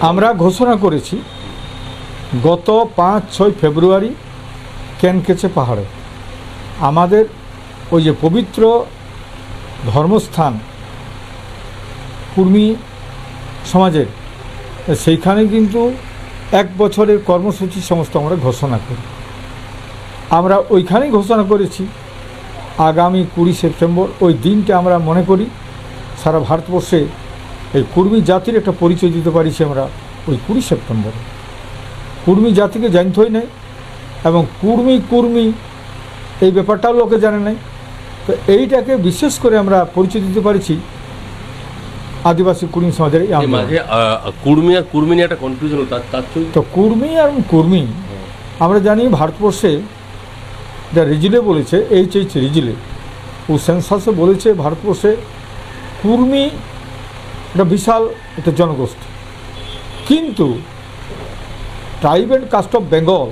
আমরা ঘোষণা করেছি, গত পাঁচ, ছয় ফেব্রুয়ারি ক্যানকেচে পাহাড়ে। আমাদের ওই যে পবিত্র ধর্মস্থান কুর্মী সমাজের, সেইখানে কিন্তু এক বছরের কর্মসূচি সমস্ত আমরা ঘোষণা করি। আমরা ওইখানেই ঘোষণা করেছি, আগামী কুড়ি সেপ্টেম্বর, ওই দিনটা আমরা মনে করি, সারা ভারতবর্ষে এই কুর্মী জাতির একটা পরিচয় দিতে পারিছি আমরা ওই কুড়ি সেপ্টেম্বরে। কুর্মী জাতিকে জানতেই নাই এবং কুর্মী কুর্মী এই ব্যাপারটাও লোকে জানে নাই। তো এইটাকে বিশেষ করে আমরা পরিচয় দিতে পারছি আদিবাসী কুর্মী সমাজের কুর্মি আর কুর্মি নিয়ে একটা কনফিউশন তো কুর্মী আর কুর্মী আমরা জানি ভারতবর্ষে যা রিজিলে বলেছে এইচ এইচ রিজিলে। ও সেন্সাসে বলেছে ভারতবর্ষে কুর্মী একটা বিশাল একটা জনগোষ্ঠী। কিন্তু tribe and caste of Bengal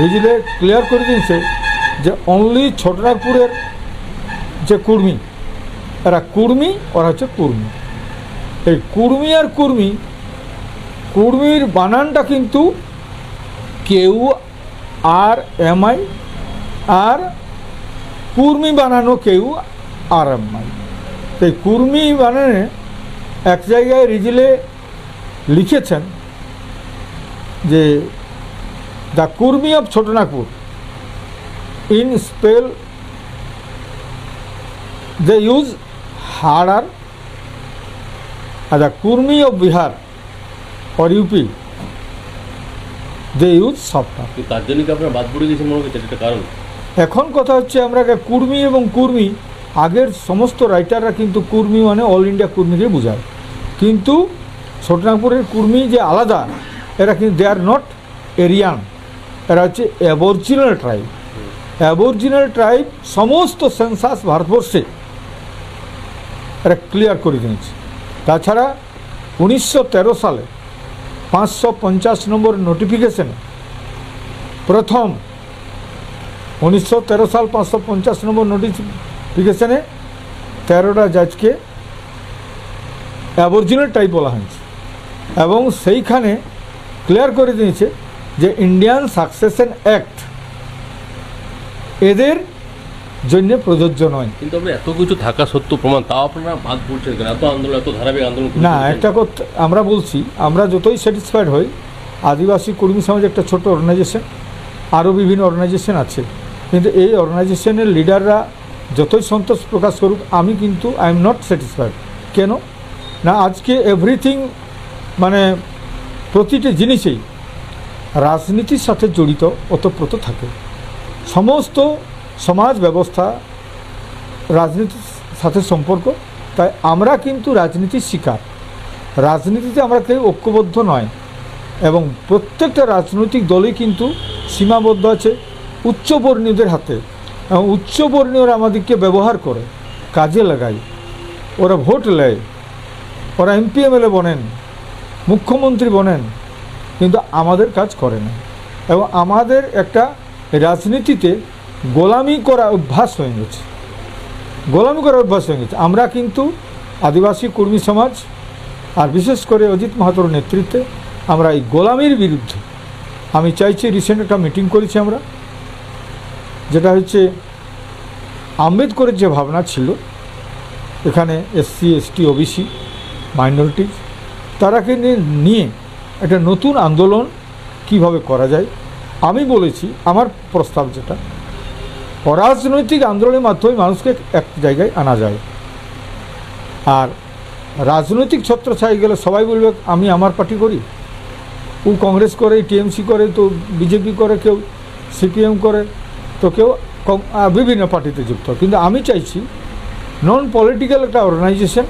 রিজিলে clear করে দিয়েছে যে অনলি ছোটনাগপুরের যে কুর্মী, এরা কুর্মী, ওরা হচ্ছে কুর্মী। এই কুর্মী আর কুর্মী, কুর্মীর বানানটা কিন্তু কেউ আর এমআই আর কুর্মি বানানো কেউ আর এমআই এই কুর্মি বানানে এক জায়গায় রিজিলে লিখেছেন যে the Kurmi of Chotanagpur in spell they use harder R the Kurmi of Bihar or UP, they use. কিন্তু তার জন্য কি আপনারা বাদ পড়ে গেছেন মনে হচ্ছে কারণ এখন কথা হচ্ছে আমরা কুর্মি এবং কুর্মি আগের সমস্ত রাইটাররা কিন্তু কুর্মি মানে অল ইন্ডিয়া কুর্মিকে বোঝায়। কিন্তু ছোটনাগপুরের কুর্মি যে আলাদা, এরা কিন্তু দে আর নট এরিয়ান এরা হচ্ছে অ্যাবরিজিনাল ট্রাইব অ্যাবরিজিনাল ট্রাইব সমস্ত সেন্সাস ভারতবর্ষে এরা ক্লিয়ার করে দিয়েছে। তাছাড়া উনিশশো তেরো সালে পাঁচশো পঞ্চাশ নম্বর নোটিফিকেশনে প্রথম, উনিশশো তেরো সাল পাঁচশো পঞ্চাশ নম্বর নোটিফিকেশনে তেরোটা জাজকে অ্যাবরিজিনাল টাইপ বলা হয়েছে। এবং সেইখানে ক্লিয়ার করে দিয়েছে যে ইন্ডিয়ান সাকসেশন অ্যাক্ট এদের জন্য প্রযোজ্য নয়। কিন্তু আমরা এত কিছু থাকা সত্ত্বেও প্রমাণ তাও আপনারা বাদ পড়ছেন কেন? এত আন্দোলন এত ধারাবাহিক আন্দোলন না একটা কথা আমরা বলছি আমরা যতই স্যাটিসফাইড হই আদিবাসী কর্মী সমাজ একটা ছোট অর্গানাইজেশন আরও বিভিন্ন অর্গানাইজেশন আছে। কিন্তু এই অর্গানাইজেশনের লিডাররা যতই সন্তোষ প্রকাশ করুক, আমি কিন্তু আই এম নট স্যাটিসফাইড কেন? না, আজকে এভরিথিং মানে প্রতিটি জিনিসেই রাজনীতির সাথে জড়িত ওতপ্রোত থাকে। সমস্ত সমাজ ব্যবস্থা রাজনীতির সাথে সম্পর্ক, তাই আমরা কিন্তু রাজনীতির শিকার। রাজনীতিতে আমরা কেউ ঐক্যবদ্ধ নয়, এবং প্রত্যেকটা রাজনৈতিক দলই কিন্তু সীমাবদ্ধ আছে উচ্চবর্ণীয়দের হাতে। এবং উচ্চবর্ণীয়রা আমাদেরকে ব্যবহার করে, কাজে লাগায়, ওরা ভোট নেয়, ওরা এমপি এমএলএ বনেন, মুখ্যমন্ত্রী বনেন, কিন্তু আমাদের কাজ করে না। এবং আমাদের একটা রাজনীতিতে গোলামি করা অভ্যাস হয়ে গেছে। গোলামি করার অভ্যাস হয়ে গেছে। আমরা কিন্তু আদিবাসী কর্মী সমাজ, আর বিশেষ করে অজিত মাহাতোর নেতৃত্বে আমরা এই গোলামির বিরুদ্ধে, আমি চাইছি রিসেন্ট একটা মিটিং করেছি আমরা। যেটা হচ্ছে আম্বেদকরের যে ভাবনা ছিল, এখানে এসসি এসটি ওবিসি মাইনরিটিজ তারাকে নিয়ে- একটা নতুন আন্দোলন কীভাবে করা যায়? আমি বলেছি, আমার প্রস্তাব যেটা, অরাজনৈতিক আন্দোলনের মাধ্যমে মানুষকে এক জায়গায় আনা যায়। আর রাজনৈতিক ছত্র ছত্রছায় গেলে সবাই বলবে, আমি আমার পার্টি করি। ও কংগ্রেস করে টিএমসি করে, তো বিজেপি করে, কেউ সিপিএম করে তো কেউ বিভিন্ন পার্টিতে যুক্ত। কিন্তু আমি চাইছি নন পলিটিক্যাল একটা অর্গানাইজেশন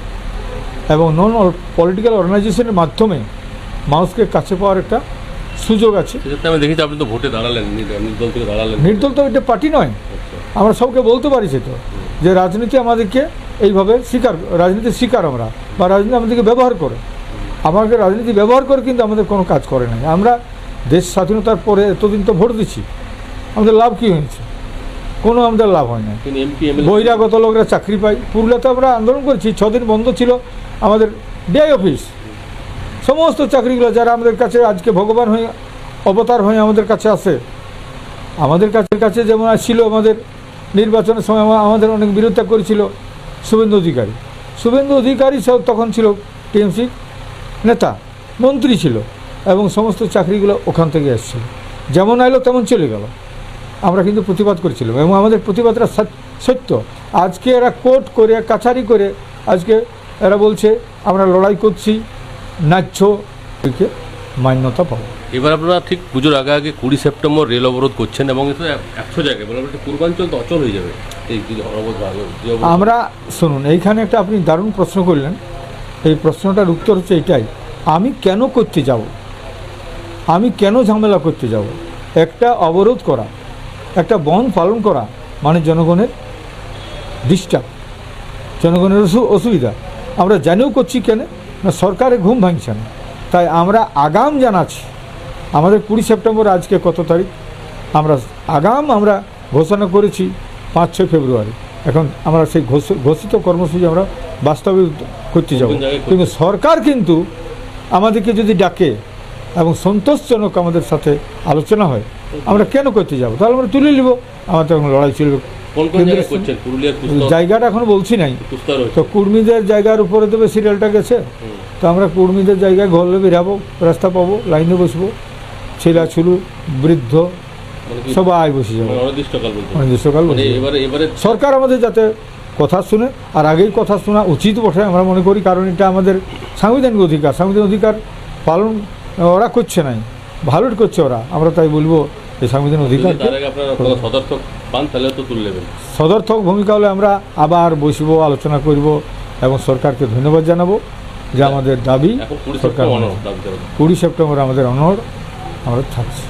এবং নন পলিটিক্যাল অর্গানাইজেশনের মাধ্যমে মানুষকে কাছে পাওয়ার একটা সুযোগ আছে। সেক্ষেত্রে আমি দেখেছি আপনি তো ভোটে দাঁড়ালেন নির- নির্দল থেকে দাঁড়ালেন। নির্দল তো এটা পার্টি নয়। আচ্ছা। আমরা সবকে বলতে পারিছি তো যে রাজনীতি আমাদেরকে এইভাবে স্বীকার রাজনীতির শিকার আমরা বা রাজনীতি আমাদেরকে ব্যবহার করে। আমাকে রাজনীতি ব্যবহার করে কিন্তু আমাদের কোনো কাজ করে নাই। আমরা দেশ স্বাধীনতার পরে এতদিন তো ভোট দিচ্ছি। আমাদের লাভ কী হয়েছে? কোনো আমাদের লাভ হয় না বহিরাগত লোকরা চাকরি পায়। পুরুলিয়াতে আমরা আন্দোলন করেছি ছদিন বন্ধ ছিল। আমাদের ডিআই অফিস সমস্ত চাকরিগুলো যারা আমাদের কাছে আজকে ভগবান হয়ে অবতার হয়ে আমাদের কাছে আসে আমাদের কাছে কাছে যেমন ছিল আমাদের নির্বাচনের সময় আমাদের অনেক বিরোধিতা করেছিল শুভেন্দু অধিকারী। শুভেন্দু অধিকারী সব তখন ছিল টিএমসি নেতা মন্ত্রী ছিল এবং সমস্ত চাকরিগুলো ওখান থেকে এসেছিল। যেমন আইলো তেমন চলে গেল। আমরা কিন্তু প্রতিবাদ করেছিলাম এবং আমাদের প্রতিবাদটা সত্য। আজকে এরা কোর্ট করে কাছারি করে আজকে এরা বলছে আমরা লড়াই করছি একে মান্যতা পাবো। এবার আপনারা ঠিক পুজোর আগে আগে কুড়ি সেপ্টেম্বর রেল অবরোধ করছেন এবং এটা একশো জায়গায় পূর্বাঞ্চল তো অচল হয়ে যাবে এই আমরা শুনুন এইখানে একটা আপনি দারুণ প্রশ্ন করলেন। এই প্রশ্নটার উত্তর হচ্ছে এটাই আমি কেন করতে যাব? আমি কেন ঝামেলা করতে যাব? একটা অবরোধ করা। একটা বন পালন করা মানে জনগণের ডিস্টার্ব জনগণের অসু- অসুবিধা। আমরা জানিও করছি কেন? না সরকারের ঘুম ভাঙছে না। তাই আমরা আগাম জানাচ্ছি আমাদের কুড়ি সেপ্টেম্বর আজকে কত তারিখ? আমরা আগাম আমরা ঘোষণা করেছি পাঁচ ছয় ফেব্রুয়ারি। এখন আমরা সেই ঘোষ- ঘোষিত কর্মসূচি আমরা বাস্তবে করতে যাব। কিন্তু সরকার কিন্তু আমাদেরকে যদি ডাকে এবং সন্তোষজনক আমাদের সাথে আলোচনা হয় আমরা কেন করতে যাব? তাহলে আমরা তুলে নিব। আমাদের এখন লড়াই চলবে। জায়গাটা এখন বলছি নাই। তো কুর্মীদের জায়গার উপরে তো বেশি রেলটা গেছে তো আমরা কুর্মীদের জায়গায় ঘরলে বেরাবো রাস্তা পাবো লাইনে বসবো। ছেলা ছুলু বৃদ্ধ মানে সবাই বসে যাব। মানে অনির্দিষ্টকাল মানে সরকার আমাদের যাতে কথা শুনে আর আগেই কথা শোনা উচিত বটে আমরা মনে করি কারণ এটা আমাদের সাংবিধানিক অধিকার। সাংবিধানিক অধিকার পালন ওরা করছে নাই। ভালোট করছে ওরা। আমরা তাই বলব এই সাংবিধানিক অধিকার সদর্থক ভূমিকা হলে আমরা আবার বসব আলোচনা করব এবং সরকারকে ধন্যবাদ জানাব যে আমাদের দাবি। সরকার। কুড়ি সেপ্টেম্বর আমাদের অনড় আমরা থাকছি।